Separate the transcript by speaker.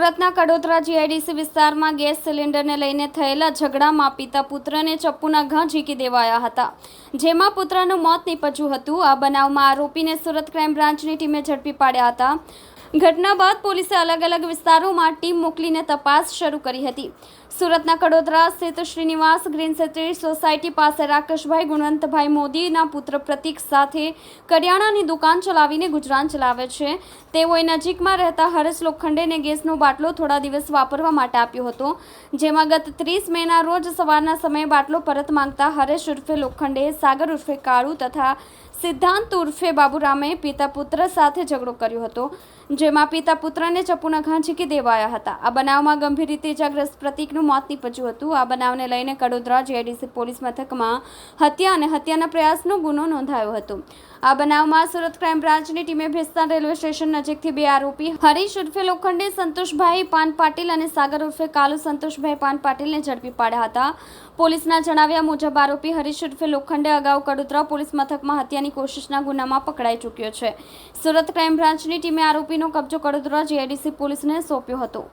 Speaker 1: સુરતના કડોદરા જીઆઈડીસી વિસ્તારમાં ગેસ સિલિન્ડરને લઈને થયેલા ઝઘડામાં પિતા પુત્રને ચપ્પુના ઘા ઝીકી દેવાયા હતા. જેમાં પુત્રનું મોત નીપજ્યું હતું. આ બનાવમાં આરોપીને સુરત ક્રાઇમ બ્રાન્ચની ટીમે ઝડપી પાડ્યા હતા. ઘટના બાદ પોલીસે અલગ અલગ વિસ્તારોમાં ટીમ મોકલીને તપાસ શરૂ કરી હતી. સુરતના કડોદરા સ્થિત શ્રીનિવાસ ગ્રીન સિટી સોસાયટી પાસે રાકેશભાઈ ગુણવંતભાઈ મોદીના પુત્ર પ્રતીક સાથે કરિયાણાની દુકાન ચલાવીને ગુજરાન ચલાવે છે. તેઓએ નજીકમાં રહેતા હરેશ લોખંડેને ગેસનો બાટલો થોડા દિવસ વાપરવા માટે આપ્યો હતો. જેમાં ગત ત્રીસ મેના રોજ સવારના સમયે બાટલો પરત માંગતા હરેશ ઉર્ફે લોખંડે, સાગર ઉર્ફે કાળુ તથા સિદ્ધાંત ઉર્ફે બાબુરામે પિતા પુત્ર સાથે ઝઘડો કર્યો હતો. જેમાં પિતા પુત્રને ચપ્પુના ઘા ઝીકી દેવાયા હતા. આ બનાવમાં ગંભીર રીતે ઇજાગ્રસ્ત પ્રતિકનું મોત નીપજ્યું હતું. આ બનાવને લઈને કડોદરા જીઆઈડીસી પોલીસ મથકમાં હત્યા અને હત્યાના પ્રયાસનો ગુનો નોંધાયો હતો. આ બનાવમાં સુરત ક્રાઇમ બ્રાન્ચની ટીમે ભેસ્તાન રેલવે સ્ટેશન નજીકથી બે આરોપી હરીશ ઉર્ફે લોખંડે સંતોષભાઈ પાન પાટીલ અને સાગર ઉર્ફે કાલુ સંતોષભાઈ પાન પાટીલને ઝડપી પાડ્યા હતા. પોલીસના જણાવ્યા મુજબ આરોપી હરીશ ઉર્ફે લોખંડે અગાઉ કડોદરા પોલીસ મથકમાં હત્યાની કોશિશના ગુનામાં પકડાઈ ચૂક્યો છે. સુરત ક્રાઇમ બ્રાન્ચની ટીમે આરોપીનો કબજો કડોદરા જીઆઈડીસી પોલીસને સોંપ્યો હતો.